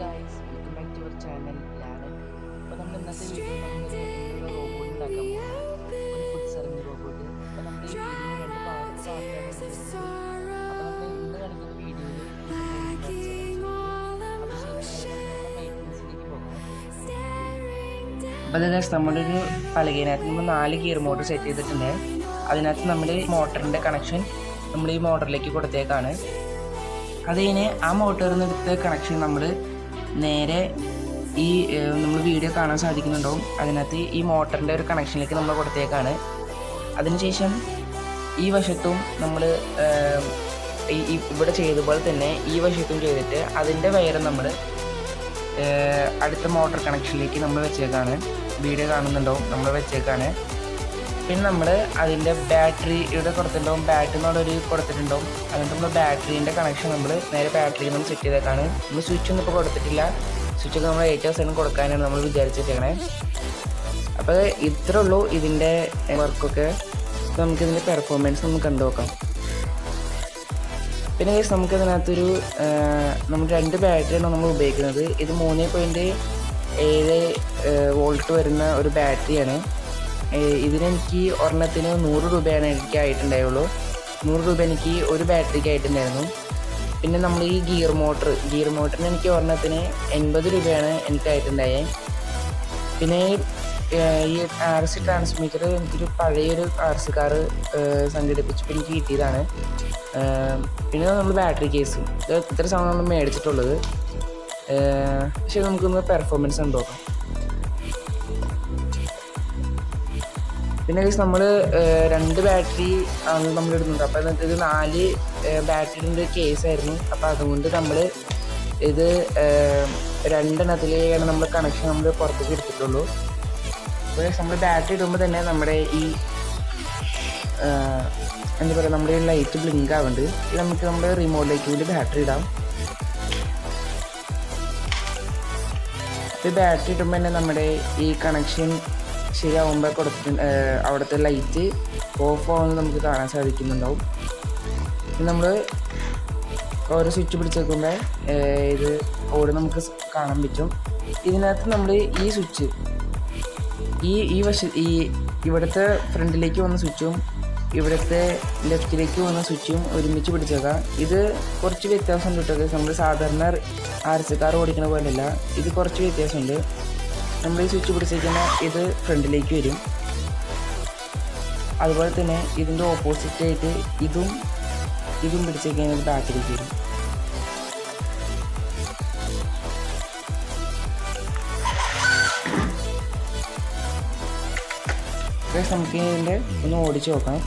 Guys welcome back to your channel Lalan അപ്പോൾ നമ്മൾ ഇന്നത്തെ വീഡിയോ നമ്മൾ ഇന്നൊരു റോബോട്ട് ഉണ്ടാക്കാൻ പോകുന്നത് ഒരു ഫുഡ് സർവിങ് റോബോട്ട് അപ്പോൾ നമ്മൾ ഈ വീഡിയോ രണ്ട് പാർട്ട് പാർട്ടാണ് അപ്പോൾ നമ്മൾ ഇന്ന് കാണിക്കുന്ന വീഡിയോയിൽ അപ്പോൾ അത് നമ്മുടെ നമ്മളൊരു പലകയിനകത്ത് നമ്മൾ നാല് ഗിയർ മോട്ടർ സെറ്റ് ചെയ്തിട്ടുണ്ട്. അതിനകത്ത് നമ്മൾ മോട്ടറിന്റെ കണക്ഷൻ നമ്മൾ ഈ മോട്ടറിലേക്ക് കൊടുത്തേക്കാണ്. അത് കഴിഞ്ഞ് ആ മോട്ടറിൽ നിന്ന് എടുത്ത കണക്ഷൻ നമ്മൾ നേരെ ഈ നമ്മൾ വീഡിയോ കാണാൻ സാധിക്കുന്നുണ്ടാവും. അതിനകത്ത് ഈ മോട്ടറിന്റെ ഒരു കണക്ഷനിലേക്ക് നമ്മൾ കൊടുത്തേക്കാണ്. അതിനുശേഷം ഈ വശത്തും നമ്മൾ ഇവിടെ ചെയ്ത പോലെ തന്നെ ഈ വശത്തും ചെയ്തിട്ട് അതിന്റെ വയറ് നമ്മൾ അടുത്ത മോട്ടർ കണക്ഷനിലേക്ക് നമ്മൾ വെച്ചേക്കാണ്. വീഡിയോ കാണുന്നുണ്ടാവും. നമ്മൾ വെച്ചേക്കാണ്. പിന്നെ നമ്മൾ അതിന്റെ ബാറ്ററി ഇവിടെ കൊടുത്തിട്ടുണ്ടാവും. ബാറ്ററി എന്നുള്ളൊരു കൊടുത്തിട്ടുണ്ടാവും. അതുകൊണ്ട് നമ്മൾ ബാറ്ററിന്റെ കണക്ഷൻ നമ്മൾ നേരെ ബാറ്ററിയിൽ നിന്ന് സെറ്റ് ചെയ്തേക്കാണ്. നമ്മൾ സ്വിച്ച് ഒന്നും ഇപ്പോൾ കൊടുത്തിട്ടില്ല. സ്വിച്ചൊക്കെ നമ്മൾ ഏറ്റവും അവസരം കൊടുക്കാനാണ് നമ്മൾ വിചാരിച്ചിരിക്കണേ. അപ്പോൾ ഇത്രേ ഉള്ളൂ ഇതിന്റെ വർക്കൊക്കെ നമുക്ക് ഇതിന്റെ പെർഫോമൻസ് നമുക്ക് കണ്ടു നോക്കാം. പിന്നെ കേസ് നമുക്ക് ഇതിനകത്തൊരു നമ്മൾ രണ്ട് ബാറ്ററിയാണ് നമ്മൾ ഉപയോഗിക്കുന്നത്. ഇത് മൂന്ന് പോയിന്റ് ഏഴ് വോൾട്ട് വരുന്ന ഒരു ബാറ്ററിയാണ് ഇതിനെനിക്ക് ഒരെണ്ണത്തിന് നൂറ് രൂപയാണ് എനിക്ക് ആയിട്ടുണ്ടായുള്ളൂ. നൂറ് രൂപ എനിക്ക് ഒരു ബാറ്ററിക്ക് ആയിട്ടുണ്ടായിരുന്നു. പിന്നെ നമ്മൾ ഈ ഗിയർ മോട്ടർ ഗിയർ മോട്ടറിന് എനിക്ക് ഒരെണ്ണത്തിന് എൺപത് രൂപയാണ് എനിക്ക് ആയിട്ടുണ്ടായത് പിന്നെ ഈ ആർ സി ട്രാൻസ്മിറ്റർ എനിക്കൊരു പഴയൊരു ആർ സി കാറ് സംഘടിപ്പിച്ചപ്പോൾ എനിക്ക് കിട്ടിയതാണ്. പിന്നെ നമ്മൾ ബാറ്ററി കേസ് ഇത് ഇത്ര സാധനം നമ്മൾ മേടിച്ചിട്ടുള്ളത്. പക്ഷേ നമുക്കൊന്ന് പെർഫോമൻസ് ഉണ്ടോ പിന്നെ നമ്മൾ രണ്ട് ബാറ്ററി ആണ് നമ്മൾ ഇടുന്നുണ്ട് അപ്പോൾ ഇത് നാല് ബാറ്ററിന്റെ കേസായിരുന്നു അപ്പോൾ അതുകൊണ്ട് നമ്മൾ ഇത് രണ്ടെണ്ണത്തിലേക്കാണ് നമ്മൾ കണക്ഷൻ നമ്മൾ പുറത്തേക്ക് എടുത്തിട്ടുള്ളൂ. അപ്പോൾ നമ്മൾ ബാറ്ററി ഇടുമ്പോൾ തന്നെ നമ്മുടെ ഈ എന്താ പറയുക നമ്മുടെ ഈ ലൈറ്റ് ബ്ലിങ്ക് ആവുന്നുണ്ട് ഇത് നമുക്ക് നമ്മുടെ റിമോട്ടിലേക്ക് വേണ്ടി ബാറ്ററി ഇടാം. ഈ ബാറ്ററി ഇടുമ്പോൾ തന്നെ നമ്മുടെ ഈ കണക്ഷൻ ശരിയാവുമ്പോൾ കൊടുത്തി അവിടുത്തെ ലൈറ്റ് ഓഫ് ആവുന്നത് നമുക്ക് കാണാൻ സാധിക്കുന്നുണ്ടാവും. നമ്മൾ ഓരോ സ്വിച്ച് പിടിച്ച് വെക്കുമ്പോൾ ഇത് ഓടി നമുക്ക് കാണാൻ പറ്റും. ഇതിനകത്ത് നമ്മൾ ഈ സ്വിച്ച് ഈ ഈ വശ ഈ ഇവിടുത്തെ ഫ്രണ്ടിലേക്ക് വന്ന സ്വിച്ചും ഇവിടുത്തെ ലെഫ്റ്റിലേക്ക് വന്ന സ്വിച്ചും ഒരുമിച്ച് പിടിച്ചേക്കാം. ഇത് കുറച്ച് വ്യത്യാസം കിട്ടുക നമ്മൾ സാധാരണ ആർ സി കാർ ഓടിക്കുന്ന പോലെയല്ല. ഇത് കുറച്ച് വ്യത്യാസമുണ്ട്. നമ്മൾ ഈ സ്വിച്ച് പിടിച്ചിരിക്കുന്ന ഇത് ഫ്രണ്ടിലേക്ക് വരും. അതുപോലെ തന്നെ ഇതിന്റെ ഓപ്പോസിറ്റായിട്ട് ഇതും ഇതും പിടിച്ചിരിക്കുന്നത് ബാക്കിലേക്ക് വരും. നമുക്ക് ഇതിന്റെ ഒന്ന് ഓടിച്ച് നോക്കാം.